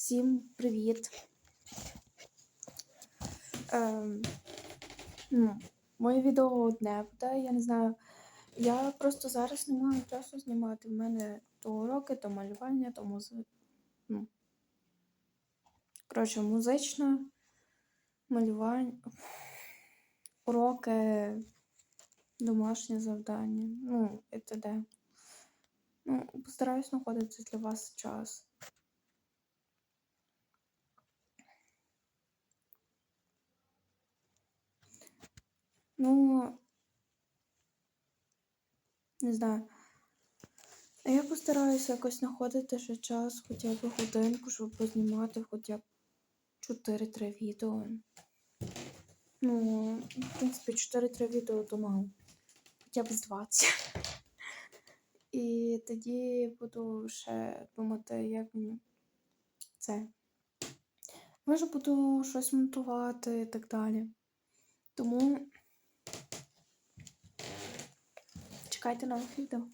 Всім привіт. Ем, ну, моє відео одне буде, я не знаю. Я просто зараз не маю часу знімати. В мене то уроки, то малювання, то музи... ну, Коротше, музичне малювання, уроки, домашнє завдання, ну, і т.д. Ну, постараюсь знаходити для вас час. Ну, не знаю. Я постараюся якось знаходити ще час, хоча б годинку, щоб познімати хоча б 4-3 відео. Ну, в принципі, 4-3 відео мало. Хоча б з 20. І тоді буду ще думати, як мені це. Може, буду щось монтувати і так далі. Тому Caetano, então.